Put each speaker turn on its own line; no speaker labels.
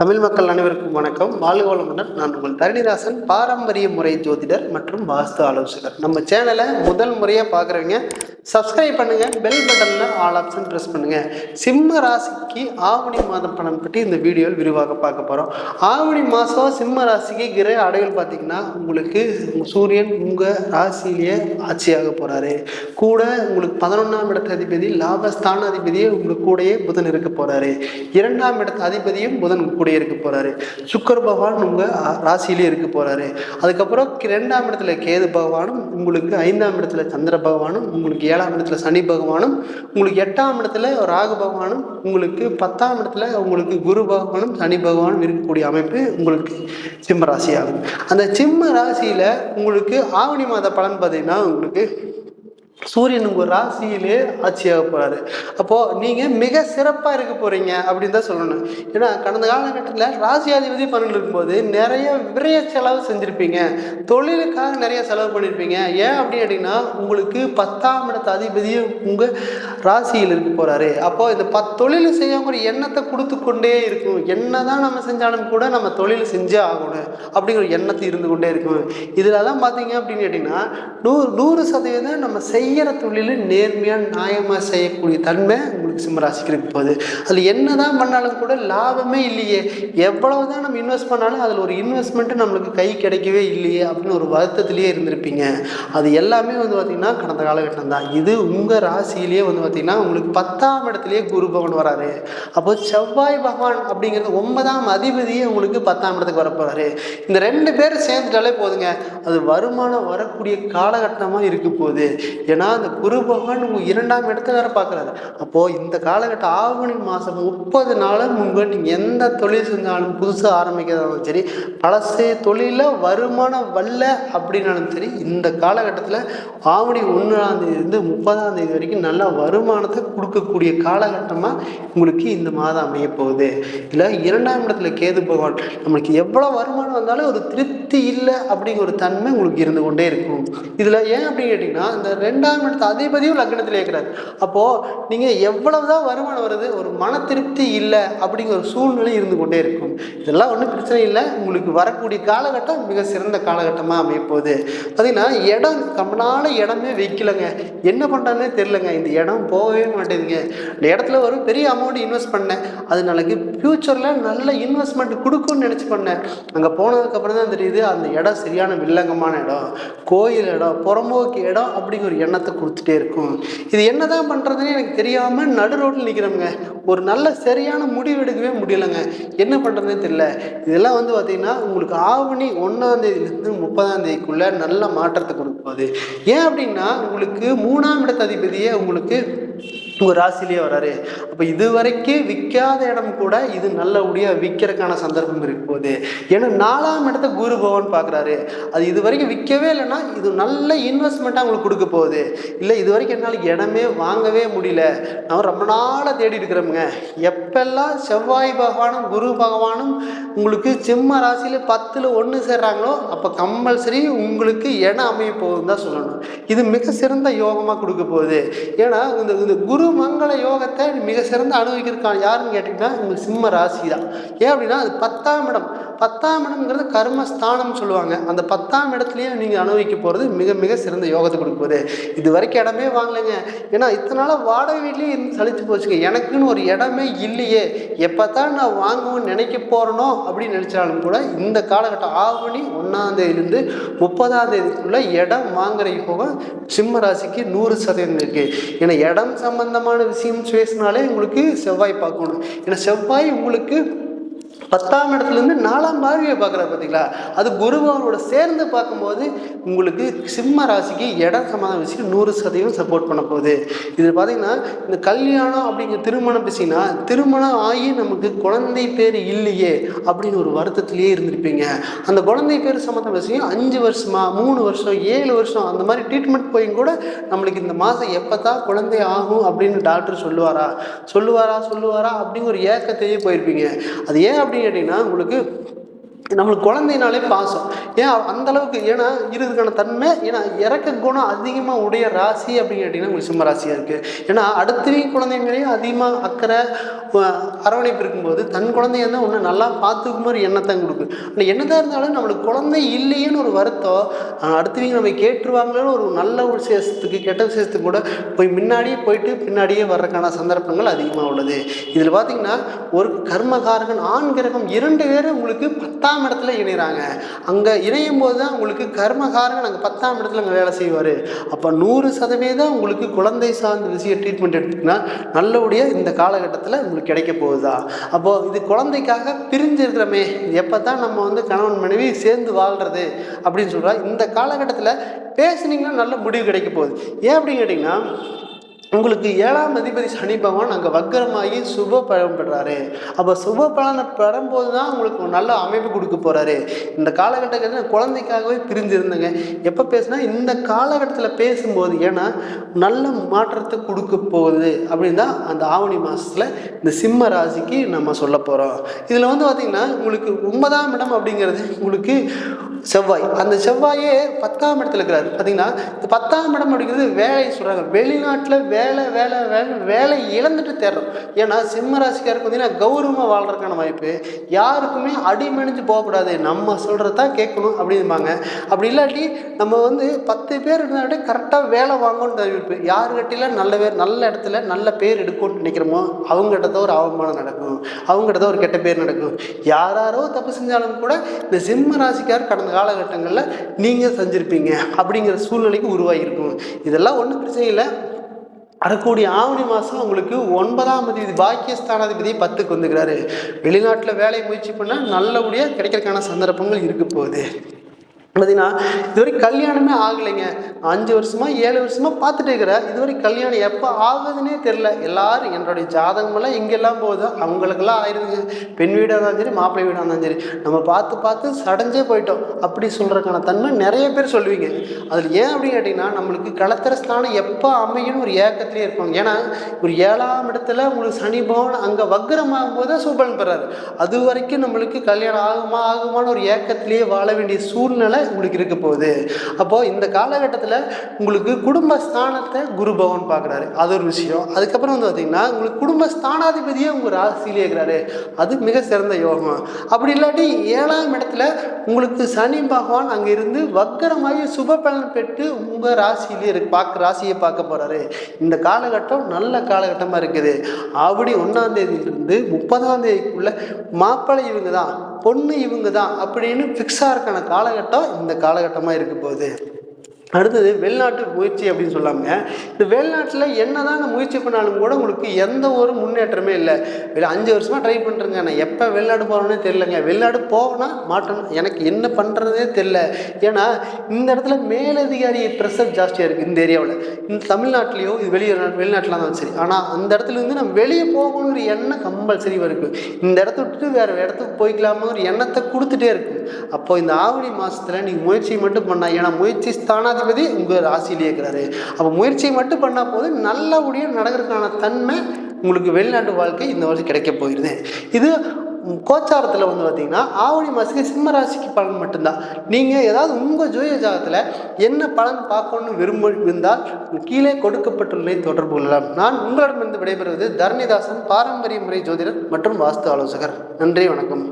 தமிழ் மக்கள் அனைவருக்கும் வணக்கம். வாழ்க வளமுடன். நான் உங்கள் தரணிராசன் பாரம்பரிய முறை ஜோதிடர் மற்றும் வாஸ்து ஆலோசகர். நம்ம சேனலை முதல் முறையாக பார்க்குறவங்க சப்ஸ்கிரைப் பண்ணுங்கள் பெல் பட்டனில் ஆல் ஆப்ஷன் ப்ரெஸ் பண்ணுங்கள் சிம்ம ராசிக்கு ஆவணி மாதம் பணம் பற்றி இந்த வீடியோவில் விரிவாக பார்க்க போகிறோம் ஆவணி மாதம் சிம்ம ராசிக்கு கிரக அடைகள் பார்த்திங்கன்னா உங்களுக்கு சூரியன் உங்கள் ராசியிலேயே ஆட்சியாக போகிறாரு கூட உங்களுக்கு பதினொன்றாம் இடத்து அதிபதி லாபஸ்தான அதிபதியே உங்களுக்கு கூடயே புதன் இருக்க போகிறாரு இரண்டாம் இடத்து அதிபதியும் புதன் கூடயே இருக்க போகிறாரு சுக்கர பகவான் உங்கள் ராசியிலே இருக்க போகிறாரு அதுக்கப்புறம் கி- ரெண்டாம் இடத்துல கேது பகவானும் உங்களுக்கு ஐந்தாம் இடத்துல சந்திர பகவானும் உங்களுக்கு ஏழாம் இடத்துல சனி பகவானும் உங்களுக்கு எட்டாம் இடத்துல ராகு பகவானும் உங்களுக்கு பத்தாம் இடத்துல உங்களுக்கு குரு பகவானும் சனி பகவானும் இருக்கக்கூடிய அமைப்பு உங்களுக்கு சிம்ம ராசியாகும். அந்த சிம்ம ராசியில் உங்களுக்கு ஆவணி மாத பலன் பார்த்தீங்கன்னா உங்களுக்கு சூரியன் உங்கள் ராசியிலே ஆட்சியாக போகிறாரு அப்போது நீங்கள் மிக சிறப்பாக இருக்க போகிறீங்க அப்படின்னு தான் சொல்லணும். ஏன்னா கடந்த காலகட்டத்தில் ராசியாதிபதி பன்னெண்டு இருக்கும்போது நிறைய விரைய செலவு செஞ்சுருப்பீங்க. தொழிலுக்காக நிறைய செலவு பண்ணியிருப்பீங்க ஏன் அப்படின்னு அப்படின்னா உங்களுக்கு பத்தாம் இடத்த அதிபதியும் உங்கள் ராசியில் இருக்க போகிறாரு அப்போது இந்த பத் தொழில் செய்யக்கூடிய எண்ணத்தை கொடுத்து கொண்டே இருக்கும். என்ன தான் நம்ம செஞ்சாலும் கூட நம்ம தொழில் செஞ்சே ஆகணும் அப்படிங்கிற எண்ணத்தை இருந்து கொண்டே இருக்கும். இதில் தான் பார்த்தீங்க அப்படின்னு கேட்டிங்கன்னா நூறு நூறு சதவீதம் நம்ம செய்கிற தொழில் நேர்மையாக நியாயமாக செய்யக்கூடிய தன்மை உங்களுக்கு சிம்மராசிக்கு இருக்க போகுது. அதில் என்ன தான் பண்ணாலும் கூட லாபமே இல்லையே. எவ்வளவு தான் நம்ம இன்வெஸ்ட் பண்ணாலும் அதில் ஒரு இன்வெஸ்ட்மெண்ட்டு நம்மளுக்கு கை கிடைக்கவே இல்லையே அப்படின்னு ஒரு வருத்தத்திலேயே இருந்திருப்பீங்க. அது எல்லாமே வந்து பார்த்திங்கன்னா கடந்த காலகட்டம் தான். இது உங்கள் ராசியிலேயே வந்து பார்த்திங்கன்னா உங்களுக்கு பத்தாம் இடத்துலேயே குரு பகவான் வராரு. அப்போ செவ்வாய் பகவான் அப்படிங்கிறது ஒன்பதாம் அதிபதியே உங்களுக்கு பத்தாம் இடத்துக்கு வரப்போகிறாரு இந்த ரெண்டு பேரும் சேர்ந்துட்டாலே போதுங்க. அது வருமானம் வரக்கூடிய காலகட்டமாக இருக்க போகுது. ஏன்னா அந்த குரு பகவான் உங்கள் இரண்டாம் இடத்துல வேற பார்க்குறாரு. அப்போது இந்த காலகட்டம் ஆவணி மாதம் முப்பது நாளும் முன்பு நீங்கள் எந்த தொழில் செஞ்சாலும் புதுசாக ஆரம்பிக்கிறதாலும் சரி பழசு தொழிலில் வருமானம் வரல அப்படின்னாலும் சரி இந்த காலகட்டத்தில் ஆவணி ஒன்றாம் தேதியிலேருந்து முப்பதாம் தேதி வரைக்கும் நல்ல வருமானத்தை கொடுக்கக்கூடிய காலகட்டமாக உங்களுக்கு இந்த மாதம் அமைய போகுது. இல்லை இரண்டாம் இடத்துல கேது பகவான் நம்மளுக்கு எவ்வளோ வருமானம் வந்தாலும் ஒரு திருப்தி இல்லை அப்படிங்கிற ஒரு தன்மை உங்களுக்கு இருந்து கொண்டே இருக்கும். இதில் ஏன் அப்படின்னு கேட்டிங்கன்னா இந்த ரெண்டாம் இடத்து அதிபதியும் லக்னத்தில் இருக்கிறார். அப்போது நீங்கள் எவ்வளவு தான் வருமானம் வருது ஒரு மன திருப்தி இல்லை அப்படிங்கிற ஒரு சூழ்நிலை இருந்து கொண்டே இருக்கும். இதெல்லாம் ஒன்றும் பிரச்சனை இல்லை. உங்களுக்கு வரக்கூடிய காலகட்டம் மிக சிறந்த காலகட்டமாக அமைப்போது போகுது பார்த்தீங்கன்னா இடம் கம்மனால இடமே வைக்கலங்க. என்ன பண்ணுறதுனே தெரிலங்க இந்த இடம் போகவே மாட்டேங்குதுங்க. இந்த இடத்துல ஒரு பெரிய அமௌண்ட் இன்வெஸ்ட் பண்ணேன். அது நாளைக்கு ஃப்யூச்சரில் நல்ல இன்வெஸ்ட்மெண்ட் கொடுக்கும்னு நினச்சி பண்ணேன். அங்கே போனதுக்கப்புறம் தான் தெரியுது அந்த இடம் சரியான வில்லங்கமான இடம் கோயில் இடம் புறம்போக்கு இடம் அப்படிங்கிற ஒரு எண்ணத்தை கொடுத்துட்டே இருக்கும். இது என்ன தான் பண்ணுறதுன்னு எனக்கு தெரியாமல் நடு ரோட்டில் நிற்கிறோங்க ஒரு நல்ல சரியான முடிவு எடுக்கவே முடியலைங்க. என்ன பண்ணுறதுனே தெரியல. இதெல்லாம் வந்து பார்த்திங்கன்னா உங்களுக்கு ஆவணி ஒன்றாம் தேதியிலேருந்து முப்பதாம் தேதிக்குள்ளே நல்ல மாற்றத்தை கொடுக்க போகுது. ஏன் அப்படின்னா உங்களுக்கு மூணாம் இடத்த அதிபதியே உங்களுக்கு உங்கள் ராசிலேயே வராரு. அப்போ இது வரைக்கும் விற்காத இடம் கூட இது நல்லபடியாக விற்கிறதுக்கான சந்தர்ப்பம் இருக்க போகுது ஏன்னா நாலாம் இடத்த குரு பவன் பார்க்குறாரு அது இது வரைக்கும் விற்கவே இல்லைன்னா இது நல்ல இன்வெஸ்ட்மெண்ட்டாக உங்களுக்கு கொடுக்க போகுது. இல்லை இது வரைக்கும் என்னால் இடமே வாங்கவே முடியல. நான் ரொம்ப நாளாக தேடி இருக்கிறோமுங்க. எப்பெல்லாம் செவ்வாய் பகவானும் குரு பகவானும் உங்களுக்கு சிம்ம ராசியில் பத்தில் ஒன்று சேர்றாங்களோ அப்போ கம்பல்சரி உங்களுக்கு இடம் அமைய போகுதுன்னு தான் சொல்லணும். இது மிக சிறந்த யோகமாக கொடுக்க போகுது. ஏன்னா இந்த இந்த குரு மங்கள யோகத்தை மிக சிறந்த அனுபவிக்கிறதுக்கான யாருன்னு கேட்டிங்கன்னா உங்களுக்கு சிம்ம ராசி தான் ஏன் அப்படின்னா அது பத்தாம் இடம். பத்தாம் இடம்ங்கிறது கர்மஸ்தானம் சொல்லுவாங்க. அந்த பத்தாம் இடத்துலையே நீங்கள் அனுபவிக்க போகிறது மிக மிக சிறந்த யோகத்தை கொடுக்குது இது வரைக்கும் இடமே வாங்கலைங்க. ஏன்னா இத்தனை நாளாக வாடகை வீட்லேயே இருந்து சலிச்சு போச்சுங்க. எனக்குன்னு ஒரு இடமே இல்லையே. எப்போ தான் நான் வாங்குவேன்னு நினைக்க போகிறனோ அப்படின்னு நினச்சாலும் கூட இந்த காலகட்டம் ஆவணி ஒன்றாம் தேதியிலேருந்து முப்பதாம் தேதிக்குள்ளே இடம் வாங்குற யோகம் சிம்ம ராசிக்கு நூறு சதவீதம் இருக்குது ஏன்னா இடம் சம்பந்தமான விஷயம் பேசினாலே உங்களுக்கு செவ்வாய் பார்க்கணும். ஏன்னா செவ்வாய் உங்களுக்கு பத்தாம் இடத்துலேருந்து நாலாம் பார்வையை பார்க்குறாரு பார்த்தீங்களா? அது குருபவனோட சேர்ந்து பார்க்கும்போது உங்களுக்கு சிம்ம ராசிக்கு இடம் சமாதான விஷயம் நூறு சதவீதம் சப்போர்ட் பண்ண போகுது. இது பார்த்தீங்கன்னா இந்த கல்யாணம் அப்படிங்கிற திருமணம் பேசினா திருமணம் ஆகி நமக்கு குழந்தை பேர் இல்லையே அப்படின்னு ஒரு வருத்தத்திலேயே இருந்திருப்பீங்க. அந்த குழந்தை பேர் சம்மந்தம் விஷயம் அஞ்சு வருஷமா மூணு வருஷம் ஏழு வருஷம் அந்த மாதிரி ட்ரீட்மெண்ட் போய் கூட நம்மளுக்கு இந்த மாதம் எப்போ தான் குழந்தை ஆகும் அப்படின்னு டாக்டர் சொல்லுவாரா? சொல்லுவாரா சொல்லுவாரா அப்படிங்கிற ஒரு ஏக்கத்தையே போயிருப்பீங்க. அது ஏன் அப்படின்னு கேட்டிங்கன்னா உங்களுக்கு நம்மளுக்கு குழந்தைனாலே பாசம். ஏன்? அந்த அளவுக்கு ஏன்னா இருக்கிறதுக்கான தன்மை ஏன்னா இறக்க குணம் அதிகமாக உடைய ராசி அப்படின்னு கேட்டிங்கன்னா உங்களுக்கு சிம்ம ராசியாக இருக்குது ஏன்னா அடுத்தவங்க குழந்தைங்களையும் அதிகமாக அக்கறை அரவணைப்பு இருக்கும்போது தன் குழந்தைய தான் ஒன்று நல்லா பார்த்துக்கும் மாதிரி எண்ணத்தான் கொடுக்கும். ஆனால் என்னதான் இருந்தாலும் நம்மளுக்கு குழந்தை இல்லையேன்னு ஒரு வருத்தம் அடுத்தவங்க நம்ம கேட்டுருவாங்களேன்னு ஒரு நல்ல ஒரு விசேஷத்துக்கு கெட்ட விசேஷத்துக்கு கூட போய் முன்னாடியே போயிட்டு பின்னாடியே வர்றதுக்கான சந்தர்ப்பங்கள் அதிகமாக உள்ளது. இதில் பார்த்தீங்கன்னா ஒரு கர்மகாரகன் ஆண் கிரகம் இரண்டு பேரும் உங்களுக்கு பத்தாம் இடத்துல இணைகிறாங்க அங்கே இணையும் போது தான் உங்களுக்கு கர்மகாரங்க அங்கே பத்தாம் இடத்துல அங்கே வேலை செய்வார். அப்போ நூறு சதவீதம் உங்களுக்கு குழந்தை சார்ந்த விஷயம் ட்ரீட்மெண்ட் எடுத்துக்கினா நல்லபடியாக இந்த காலகட்டத்தில் உங்களுக்கு கிடைக்க போகுதா? அப்போது இது குழந்தைக்காக பிரிஞ்சிருக்கிறோமே. எப்போ தான் நம்ம வந்து கணவன் மனைவி சேர்ந்து வாழ்கிறது அப்படின்னு சொல்கிறா இந்த காலகட்டத்தில் பேசுனீங்கன்னா நல்ல முடிவு கிடைக்க போகுது. ஏன் அப்படின்னு கேட்டிங்கன்னா உங்களுக்கு ஏழாம் அதிபதி சனி பகவான் அங்கே வக்கரமாகி சுப பலன் பெறாரு. அப்போ சுப பலனை பெறும்போது தான் உங்களுக்கு ஒரு நல்ல அமைப்பு கொடுக்க போகிறாரு இந்த காலகட்டத்தில் நான் குழந்தைக்காகவே பிரிஞ்சிருந்தேங்க. எப்போ பேசுனா இந்த காலகட்டத்தில் பேசும்போது ஏன்னா நல்ல மாற்றத்தை கொடுக்க போகுது அப்படின்னு தான் அந்த ஆவணி மாதத்தில் இந்த சிம்ம ராசிக்கு நம்ம சொல்ல போகிறோம் இதில் வந்து பார்த்திங்கன்னா உங்களுக்கு ஒன்பதாம் இடம் அப்படிங்கிறது உங்களுக்கு செவ்வாய். அந்த செவ்வாயே பத்தாம் இடத்துல இருக்கிறாரு. பார்த்தீங்கன்னா இந்த பத்தாம் இடம் அப்படிங்கிறது வேலை சொல்கிறாங்க வெளிநாட்டில் வேலை வேலை வேலை வேலை இழந்துட்டு தேடுறோம். ஏன்னா சிம்ம ராசிக்காருக்கு பார்த்தீங்கன்னா கௌரவமாக வாழ்கிறதுக்கான வாய்ப்பு. யாருக்குமே அடிமணிஞ்சு போகக்கூடாது. நம்ம சொல்கிறது தான் கேட்கணும் அப்படிம்பாங்க. அப்படி இல்லாட்டி நம்ம வந்து பத்து பேர் இருந்தாலே கரெக்டாக வேலை வாங்கணும்னு தவிர்ப்பு யாருக்கிட்டையில நல்ல பேர் நல்ல இடத்துல நல்ல பேர் எடுக்கணும்னு நினைக்கிறோமோ அவங்ககிட்ட தான் ஒரு அவமானம் நடக்கும். அவங்ககிட்ட தான் ஒரு கெட்ட பேர் நடக்கும். யாராரோ தப்பு செஞ்சாலும் கூட இந்த சிம்ம ராசிக்கார் கடந்த காலகட்டங்களில் நீங்கள் செஞ்சுருப்பீங்க அப்படிங்கிற சூழ்நிலைக்கு உருவாகியிருக்கும். இதெல்லாம் ஒன்றும் பிரச்சனை இல்லை. வரக்கூடிய ஆவணி மாதம் உங்களுக்கு ஒன்பதாம் தேதி பாக்கியஸ்தானாதிபதி பத்துக்கு வந்துக்கிறாரு. வெளிநாட்டில் வேலை முயற்சி பண்ணால் நல்லபடியாக கிடைக்கிறதுக்கான சந்தர்ப்பங்கள் இருக்க போகுது. பார்த்தீங்கன்னா இதுவரை கல்யாணமே ஆகலைங்க. அஞ்சு வருஷமா ஏழு வருஷமா பார்த்துட்டு இருக்கிறேன் இதுவரை கல்யாணம் எப்போ ஆகுதுன்னே தெரில எல்லாரும் என்னுடைய ஜாதகமெல்லாம் எங்கெல்லாம் போகுதோ. அவங்களுக்கெல்லாம் ஆயிருதுங்க. பெண் வீடாக இருந்தாலும் சரி மாப்பிள்ளை வீடாக இருந்தாலும் சரி. நம்ம பார்த்து பார்த்து சடைஞ்சே போயிட்டோம். அப்படி சொல்கிறதுக்கான தன்மை நிறைய பேர் சொல்லுவீங்க. அதில் ஏன் அப்படின்னு கேட்டிங்கன்னா நம்மளுக்கு களத்திர ஸ்தானம் எப்போ அமையும்னு ஒரு ஏக்கத்திலே இருப்பாங்க. ஏன்னா ஒரு ஏழாம் இடத்துல உங்களுக்கு சனி பவன் அங்கே வக்ரமாகும் போது தான் சூப்பரன் பெறாரு. அது வரைக்கும் நம்மளுக்கு கல்யாணம் ஆகுமா ஆகுமான்னு ஒரு ஏக்கத்திலேயே வாழ வேண்டிய சூழ்நிலை உங்களுக்கு இருக்க போகுது. அப்போது இந்த காலகட்டத்தில் உங்களுக்கு குடும்ப ஸ்தானத்தை குரு பவன் பார்க்குறாரு. அது ஒரு விஷயம். அதுக்கப்புறம் வந்து பார்த்திங்கன்னா உங்களுக்கு குடும்ப ஸ்தானாதிபதியே உங்கள் ராசியில் இருக்கிறாரு. அது மிக சிறந்த யோகம். அப்படி இல்லாட்டி ஏழாம் இடத்துல உங்களுக்கு சனி பகவான் அங்கே இருந்து வக்கரமாகி சுப பலன் பெற்று உங்கள் ராசியிலே இருக்கு. பார்க்க ராசியை பார்க்க போகிறாரு இந்த காலகட்டம் நல்ல காலகட்டமாக இருக்குது. அப்படி ஒன்றாம் தேதியிலிருந்து முப்பதாம் தேதிக்குள்ள மாப்பிள்ளை இவங்க தான். பொண்ணு இவங்க தான் அப்படின்னு ஃபிக்ஸாக இருக்கான காலகட்டம் இந்த காலகட்டமாக இருக்க போகுது. அடுத்தது வெளிநாட்டு முயற்சி அப்படின்னு சொல்லாமல் இந்த வெளிநாட்டில் என்ன தான் முயற்சி பண்ணாலும் கூட உங்களுக்கு எந்த ஒரு முன்னேற்றமே இல்லை. வெளி அஞ்சு வருஷமாக ட்ரை பண்ணுறேங்க நான் எப்போ வெளிநாடு போகிறோன்னே தெரிலங்க வெளிநாடு போகனா மாட்டணும் எனக்கு என்ன பண்ணுறதே தெரில ஏன்னா இந்த இடத்துல மேலதிகாரி ப்ரெஷர் ஜாஸ்தியாக இருக்குது இந்த ஏரியாவில் இந்த தமிழ்நாட்டிலையோ இது வெளியே வெளிநாட்டில் தான் சரி. ஆனால் அந்த இடத்துல இருந்து நம்ம வெளியே போகணுங்கிற எண்ணம் கம்பல்சரி இருக்குது இந்த இடத்த விட்டுட்டு வேறு இடத்துக்கு போய்க்கலாமாங்கிற எண்ணத்தை கொடுத்துட்டே இருக்கும் அப்போது இந்த ஆவணி மாதத்தில் நீங்கள் முயற்சி மட்டும் பண்ணா ஏன்னா முயற்சி ஸ்தானாதிபதி உங்கள் ராசியிலே இருக்கிறாரு. அப்போ முயற்சியை மட்டும் பண்ணால் போது நல்லபடியாக நடக்கிறதுக்கான தன்மை உங்களுக்கு வெளிநாட்டு வாழ்க்கை இந்த வருஷம் கிடைக்க போயிடுது இது கோச்சாரத்தில் வந்து பார்த்தீங்கன்னா ஆவணி மாதத்துக்கு சிம்ம ராசிக்கு பலன் மட்டும்தான். நீங்கள் ஏதாவது உங்கள் ஜோய ஜாதகத்தில் என்ன பலன் பார்க்கணும்னு விரும்ப இருந்தால் கீழே கொடுக்கப்பட்டுள்ளதை தொடர்பு கொள்ளலாம். நான் உங்களிடமிருந்து விடைபெறுவது தரணிதாசன் பாரம்பரிய முறை ஜோதிடர் மற்றும் வாஸ்து ஆலோசகர். நன்றி வணக்கம்.